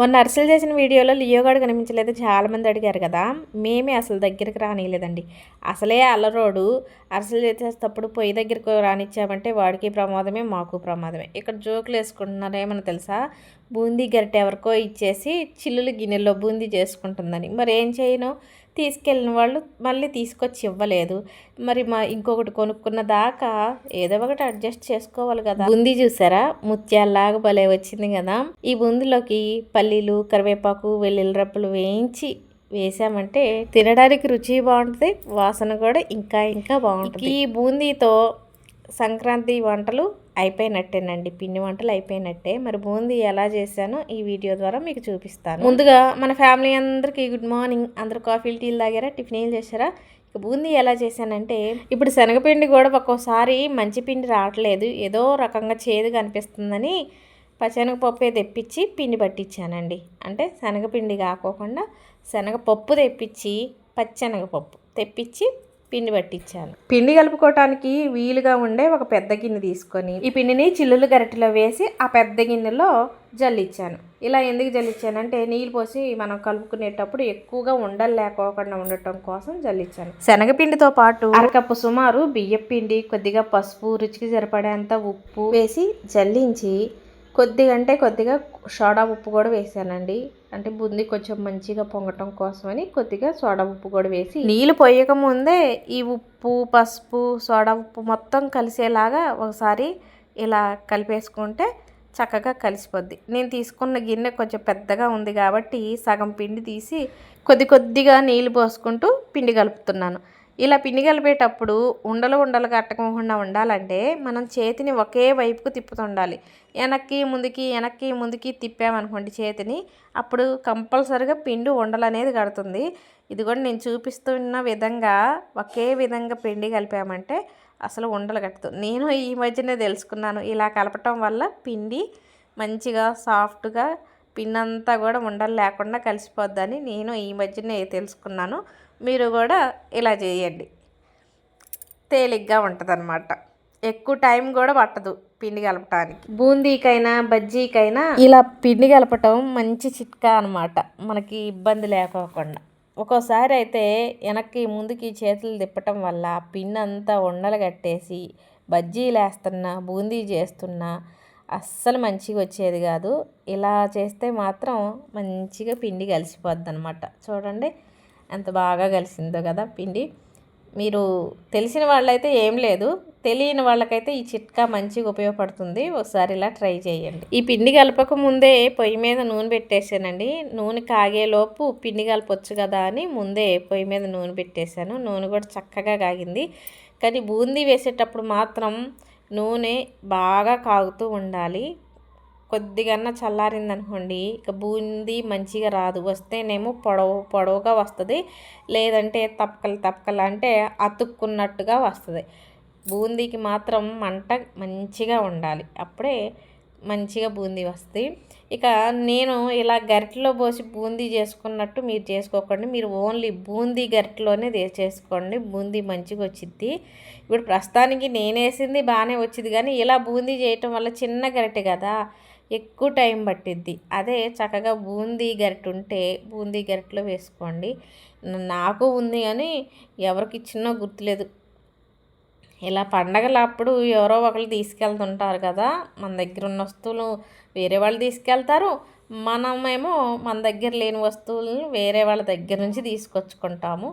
మొన్న అరిసెలు చేసిన వీడియోలో లియోగాడు కనిపించలేదు చాలామంది అడిగారు కదా మేమే అసలు దగ్గరికి రానిలేదండి అసలే అల్లరోడు అరిసెలు చేసేటప్పుడు పొయ్యి దగ్గరకు రానిచ్చామంటే వాడికి ప్రమాదమే మాకు ప్రమాదమే. ఇక్కడ జోకులు వేసుకుంటున్నారేమని తెలుసా? బూందీ గరిటె ఎవరికో ఇచ్చేసి చిల్లులు గిన్నెలో బూందీ చేసుకుంటుందని. మరి ఏం చేయను? తీసుకెళ్ళిన వాళ్ళు మళ్ళీ తీసుకొచ్చి ఇవ్వలేదు. మరి మా ఇంకొకటి కొనుక్కున్న దాకా ఏదో ఒకటి అడ్జస్ట్ చేసుకోవాలి కదా. బూందీ చూసారా? ముత్యాల్లాగా భలే వచ్చింది కదా. ఈ బూందీలోకి పల్లీలు కరివేపాకు వెల్లుల్లి రప్పులు వేయించి వేసామంటే తినడానికి రుచి బాగుంటుంది వాసన కూడా ఇంకా ఇంకా బాగుంటుంది. ఈ బూందీతో సంక్రాంతి వంటలు అయిపోయినట్టేనండి. పిండి వంటలు అయిపోయినట్టే. మరి బూందీ ఎలా చేశానో ఈ వీడియో ద్వారా మీకు చూపిస్తాను. ముందుగా మన ఫ్యామిలీ అందరికీ గుడ్ మార్నింగ్. అందరు కాఫీలు టీలు తాగారా? టిఫిన్లు చేశారా? ఇక బూందీ ఎలా చేశానంటే ఇప్పుడు శనగపిండి కూడా ఒక్కోసారి మంచి పిండి రావట్లేదు. ఏదో రకంగా చేదుగా అనిపిస్తుందని పచ్చనగపప్పే తెప్పించి పిండి పట్టించానండి. అంటే శనగపిండి కాకోకుండా శనగపప్పు తెప్పించి పచ్చెనగపప్పు తెప్పించి పిండి పట్టించాను. పిండి కలుపుకోవటానికి వీలుగా ఉండే ఒక పెద్ద గిన్నె తీసుకొని ఈ పిండిని చిల్లులు గరిటెలో వేసి ఆ పెద్ద గిన్నెలో జల్లిచ్చాను. ఇలా ఎందుకు జల్లిచ్చానంటే నీళ్ళు పోసి మనం కలుపుకునేటప్పుడు ఎక్కువగా ఉండలు లేకోకుండా ఉండటం కోసం జల్లిచ్చాను. శనగపిండితో పాటు అరకప్పు సుమారు బియ్యపిండి కొద్దిగా పసుపు రుచికి సరిపడేంత ఉప్పు వేసి జల్లించి కొద్దిగా అంటే కొద్దిగా సోడా ఉప్పు కూడా వేసానండి. అంటే బుంది కొంచెం మంచిగా పొంగటం కోసమని కొద్దిగా సోడా ఉప్పు కూడా వేసి నీళ్ళు పోయక ముందే ఈ ఉప్పు పసుపు సోడా ఉప్పు మొత్తం కలిసేలాగా ఒకసారి ఇలా కలిపేసుకుంటే చక్కగా కలిసిపోద్ది. నేను తీసుకున్న గిన్నె కొంచెం పెద్దగా ఉంది కాబట్టి సగం పిండి తీసి కొద్ది కొద్దిగా నీళ్ళు పోసుకుంటూ పిండి కలుపుతున్నాను. ఇలా పిండి కలిపేటప్పుడు ఉండలు ఉండలు కట్టకుండా ఉండాలంటే మనం చేతిని ఒకే వైపుకు తిప్పుతుండాలి వెనక్కి ముందుకి వెనక్కి ముందుకి తిప్పామనుకోండి చేతిని అప్పుడు కంపల్సరిగా పిండి ఉండలు అనేది కడుతుంది. ఇది కూడా నేను చూపిస్తున్న విధంగా ఒకే విధంగా పిండి కలిపామంటే అసలు ఉండలు కట్టుతుంది నేను ఈ మధ్యనే తెలుసుకున్నాను. ఇలా కలపటం వల్ల పిండి మంచిగా సాఫ్ట్గా పిండి అంతా కూడా ఉండలు లేకుండా కలిసిపోద్దని నేను ఈ మధ్యనే తెలుసుకున్నాను. మీరు కూడా ఇలా చేయండి. తేలిగ్గా ఉంటుంది అనమాట ఎక్కువ టైం కూడా పట్టదు పిండి కలపటానికి. బూందీకైనా బజ్జీకైనా ఇలా పిండి కలపటం మంచి చిట్కా అనమాట మనకి ఇబ్బంది లేకోకుండా. ఒక్కోసారి అయితే వెనక్కి ముందుకి చేతులు తిప్పటం వల్ల పిండి అంతా ఉండలు కట్టేసి బజ్జీలు వేస్తున్నా బూందీ చేస్తున్నా అస్సలు మంచిగా వచ్చేది కాదు. ఇలా చేస్తే మాత్రం మంచిగా పిండి కలిసిపోద్ది అనమాట చూడండి. ఎంత బాగా కలిసిందో కదా పిండి. మీరు తెలిసిన వాళ్ళైతే ఏం లేదు. తెలియని వాళ్ళకైతే ఈ చిట్కా మంచిగా ఉపయోగపడుతుంది. ఒకసారి ఇలా ట్రై చేయండి. ఈ పిండి కలపక ముందే పొయ్యి మీద నూనె పెట్టేసానండి నూనె కాగేలోపు పిండి కలపొచ్చు కదా అని ముందే పొయ్యి మీద నూనె పెట్టేశాను. నూనె కూడా చక్కగా కాగింది. కానీ బూందీ వేసేటప్పుడు మాత్రం నూనె బాగా కాగుతూ ఉండాలి. కొద్దిగా చల్లారింది అనుకోండి ఇక బూందీ మంచిగా రాదు. వస్తేనేమో పొడవు పొడవుగా వస్తుంది. లేదంటే తప్పకలు తప్పకలు అంటే అతుక్కున్నట్టుగా వస్తుంది. బూందీకి మాత్రం మంట మంచిగా ఉండాలి. అప్పుడే మంచిగా బూందీ వస్తుంది. ఇక నేను ఇలా గరిటెలో పోసి బూందీ చేసుకున్నట్టు మీరు చేసుకోకండి. మీరు ఓన్లీ బూందీ గరిటెలోనే చేసుకోండి. బూందీ మంచిగా వచ్చింది ఇప్పుడు ప్రస్తుతానికి నేనేసింది బాగానే వచ్చింది. కానీ ఇలా బూందీ చేయటం వల్ల చిన్న గరిటె కదా. ఎక్కువ టైం పట్టిద్ది. అదే చక్కగా బూందీ గరిటె ఉంటే బూందీ గరిటెలో వేసుకోండి. నాకు ఉంది కానీ ఎవరికి ఇచ్చినా గుర్తులేదు. ఇలా పండగలు అప్పుడు ఎవరో ఒకరు తీసుకెళ్తుంటారు కదా మన దగ్గర ఉన్న వస్తువులు వేరే వాళ్ళు తీసుకెళ్తారు. మనమేమో మన దగ్గర లేని వస్తువులను వేరే వాళ్ళ దగ్గర నుంచి తీసుకొచ్చుకుంటాము.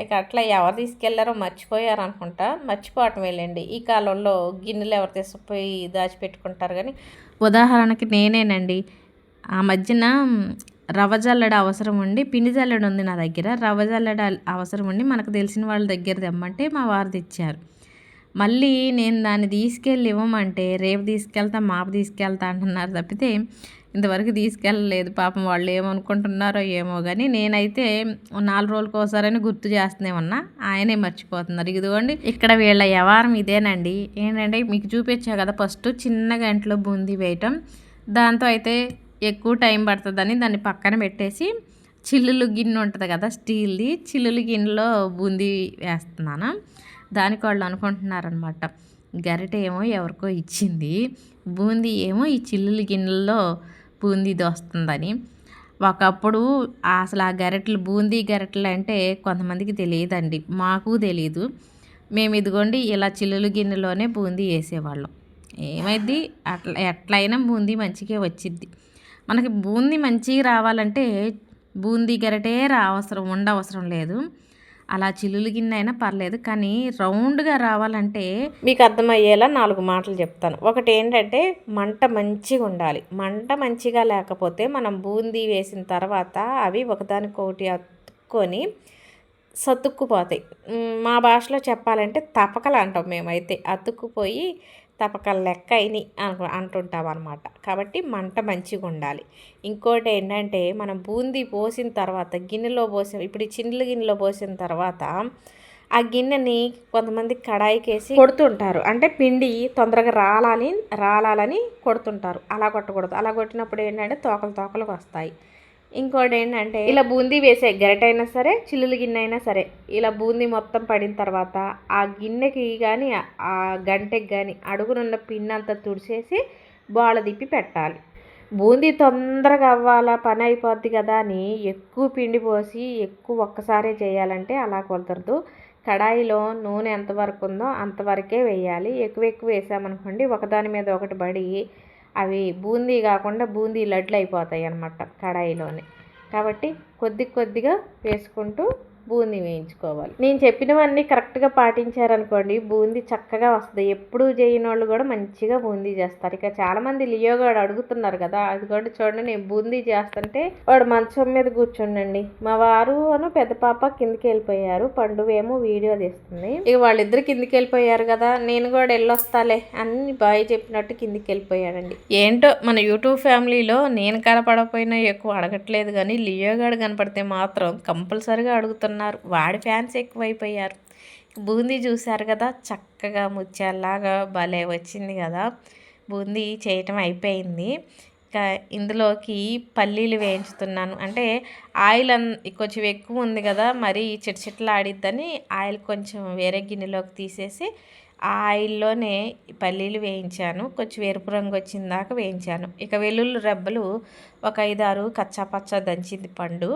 ఇక అట్లా ఎవరు తీసుకెళ్ళారో మర్చిపోయారు అనుకుంటా మర్చిపోవటం వెళ్ళండి ఈ కాలంలో గిన్నెలు ఎవరు తీసుకుపోయి దాచిపెట్టుకుంటారు కానీ ఉదాహరణకి నేనేనండి. ఆ మధ్యన రవ్వ జల్లడ అవసరం ఉండి పిండి జల్లడ ఉంది నా దగ్గర. రవ్వ జల్లడ అవసరం ఉండి మనకు తెలిసిన వాళ్ళ దగ్గర తెమ్మంటే మా వారు తెచ్చారు. మళ్ళీ నేను దాన్ని తీసుకెళ్ళి ఇవ్వమంటే రేపు తీసుకెళ్తా మాపు తీసుకెళ్తా అంటున్నారు తప్పితే ఇంతవరకు తీసుకెళ్ళలేదు. పాపం వాళ్ళు ఏమనుకుంటున్నారో ఏమో కానీ నేనైతే నాలుగు రోజులకు ఒకసారి గుర్తు చేస్తూనే ఉన్నా. ఆయనే మర్చిపోతున్నారు. ఇదిగోండి ఇక్కడ వీళ్ళ వ్యవహారం ఇదేనండి. ఏంటంటే మీకు చూపించా కదా ఫస్ట్ చిన్న గంటలో బూందీ వేయటం. దాంతో అయితే ఎక్కువ టైం పడుతుందని దాన్ని పక్కన పెట్టేసి చిల్లులు గిన్నె ఉంటుంది కదా స్టీల్ది చిల్లులు గిన్నెలో బూందీ వేస్తున్నాను. దానికి వాళ్ళు అనుకుంటున్నారనమాట గరిటె ఏమో ఎవరికో ఇచ్చింది బూందీ ఏమో ఈ చిల్లులు గిన్నెల్లో బూందీది వస్తుందని ఒకప్పుడు అసలు ఆ గరెట్లు బూందీ గరెట్లు అంటే కొంతమందికి తెలియదండి. మాకు తెలియదు మేము ఇదిగోండి ఇలా చిల్లులు గిన్నెలోనే బూందీ వేసేవాళ్ళం. ఏమైంది అట్లా ఎట్లయినా బూందీ మంచిగా వచ్చిద్ది. మనకి బూందీ మంచిగా రావాలంటే బూందీ గరిటే రా అవసరం ఉండవసరం లేదు. అలా చిల్లులు గిన్నె అయినా పర్లేదు కానీ రౌండ్గా రావాలంటే మీకు అర్థమయ్యేలా నాలుగు మాటలు చెప్తాను. ఒకటి ఏంటంటే మంట మంచిగా ఉండాలి. మంట మంచిగా లేకపోతే మనం బూందీ వేసిన తర్వాత అవి ఒకదానికొకటి అతుక్కొని సతుక్కుపోతాయి. మా భాషలో చెప్పాలంటే తపకలు అంటాం మేమైతే. అతుక్కుపోయి తపకల లెక్క అయినాయి అనుకు అంటుంటాం అనమాట కాబట్టి మంట మంచిగా ఉండాలి. ఇంకోటి ఏంటంటే మనం బూందీ పోసిన తర్వాత గిన్నెలో పోసిన ఇప్పుడు ఈ గిన్నెలో పోసిన తర్వాత ఆ గిన్నెని కొంతమంది కడాయికి వేసి కొడుతుంటారు. అంటే పిండి తొందరగా రాలని రాలాలని కొడుతుంటారు. అలా కొట్టకూడదు. అలా కొట్టినప్పుడు ఏంటంటే తోకలు తోకలకు వస్తాయి. ఇంకోటి ఏంటంటే ఇలా బూందీ వేసే గరిట అయినా సరే చిల్లులు గిన్నె అయినా సరే ఇలా బూందీ మొత్తం పడిన తర్వాత ఆ గిన్నెకి కానీ ఆ గంటకి కానీ అడుగునున్న పిండి అంతా తుడిచేసి బాల తిప్పి పెట్టాలి. బూందీ తొందరగా అవ్వాలా పని అయిపోద్ది కదా అని ఎక్కువ పిండి పోసి ఎక్కువ ఒక్కసారే చేయాలంటే అలా కుదరదు. కడాయిలో నూనె ఎంతవరకు ఉందో అంతవరకే వేయాలి. ఎక్కువ ఎక్కువ వేసామనుకోండి ఒకదాని మీద ఒకటి పడి అవి బూందీ కాకుండా బూందీ లడ్లు అయిపోతాయి అన్నమాట కడాయిలోనే. కాబట్టి కొద్ది కొద్దిగా వేసుకుంటూ బూందీ వేయించుకోవాలి. నేను చెప్పినవన్నీ కరెక్ట్గా పాటించారనుకోండి బూందీ చక్కగా వస్తుంది. ఎప్పుడు చేయని వాళ్ళు కూడా మంచిగా బూందీ చేస్తారు. ఇక చాలామంది లియో గారు అడుగుతున్నారు కదా అది కూడా చూడండి నేను బూందీ చేస్తుంటే వాడు మంచం మీద కూర్చుండండి. మా వారు అను పెద్ద పాప కిందికి వెళ్ళిపోయారు. పండువేమో వీడియో తీస్తుంది. ఇక వాళ్ళిద్దరు కిందికి వెళ్ళిపోయారు కదా నేను కూడా వెళ్ళొస్తాలే అని బాయ్ చెప్పినట్టు కిందికి వెళ్ళిపోయాడండి. ఏంటో మన యూట్యూబ్ ఫ్యామిలీలో నేను కనపడకపోయినా ఎక్కువ అడగట్లేదు కానీ లియో గారు కనపడితే మాత్రం కంపల్సరిగా అడుగుతున్నారు వాడి ఫ్యాన్స్ ఎక్కువైపోయారు. బూందీ చూశారు కదా చక్కగా ముత్యాల్లాగా భలే వచ్చింది కదా. బూందీ చేయటం అయిపోయింది. ఇంకా ఇందులోకి పల్లీలు వేయించుతున్నాను. అంటే ఆయిల్ అన్ కొంచెం ఎక్కువ ఉంది కదా మరి చిట్చిట్లాడిద్దని ఆయిల్ కొంచెం వేరే గిన్నెలోకి తీసేసి ఆ ఆయిల్లోనే పల్లీలు వేయించాను. కొంచెం ఎరుపు రంగు వచ్చిన దాకా వేయించాను. ఇక వెల్లుల్లి రెబ్బలు ఒక ఐదారు కచ్చా పచ్చా దంచింది పండు.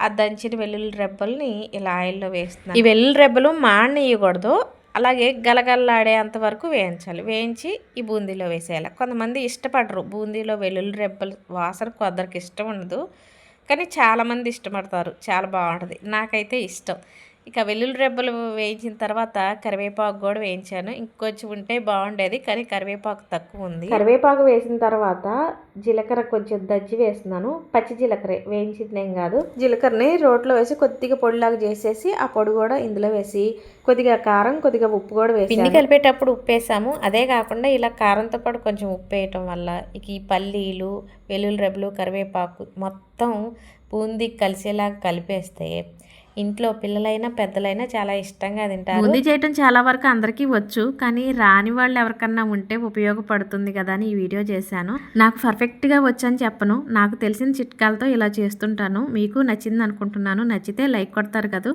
ఆ దంచిన వెల్లుల్లి రెబ్బల్ని ఇలా ఆయిల్లో వేస్తున్నాను. ఈ వెల్లుల్లి రెబ్బలు మాడనీయకూడదు. అలాగే గలగల్లాడేంత వరకు వేయించాలి. వేయించి ఈ బూందీలో వేసేయాలి. కొంతమంది ఇష్టపడరు. బూందీలో వెల్లుల్లి రెబ్బలు వాసన కొందరికి ఇష్టం ఉండదు. కానీ చాలామంది ఇష్టపడతారు. చాలా బాగుంటుంది. నాకైతే ఇష్టం. ఇక వెల్లుల్లి రెబ్బలు వేయించిన తర్వాత కరివేపాకు కూడా వేయించాను. ఇంకొంచెం ఉంటే బాగుండేది కానీ కరివేపాకు తక్కువ ఉంది. కరివేపాకు వేసిన తర్వాత జీలకర్ర కొంచెం దజ్జి వేస్తున్నాను. పచ్చి జీలకర్ర వేయించిందేం కాదు. జీలకర్రని రోట్లో వేసి కొద్దిగా పొడిలాగా చేసేసి ఆ పొడి కూడా ఇందులో వేసి కొద్దిగా కారం కొద్దిగా ఉప్పు కూడా వేసి పిండి కలిపేటప్పుడు ఉప్పు వేసాము అదే కాకుండా ఇలా కారంతో పాటు కొంచెం ఉప్పు వేయటం వల్ల ఇక ఈ పల్లీలు వెల్లుల్లి రెబ్బలు కరివేపాకు మొత్తం బూందీ కలిసేలాగా కలిపేస్తే ఇంట్లో పిల్లలైనా పెద్దలైనా చాలా ఇష్టంగా తింటారు. బూందీ చేయటం చాలా వరకు అందరికీ వచ్చు కానీ రాని వాళ్ళు ఎవరికన్నా ఉంటే ఉపయోగపడుతుంది కదా అని ఈ వీడియో చేశాను. నాకు పర్ఫెక్ట్గా వచ్చని చెప్పను. నాకు తెలిసిన చిట్కాలతో ఇలా చేస్తుంటాను. మీకు నచ్చింది అనుకుంటున్నాను. నచ్చితే లైక్ కొడతారు కదా.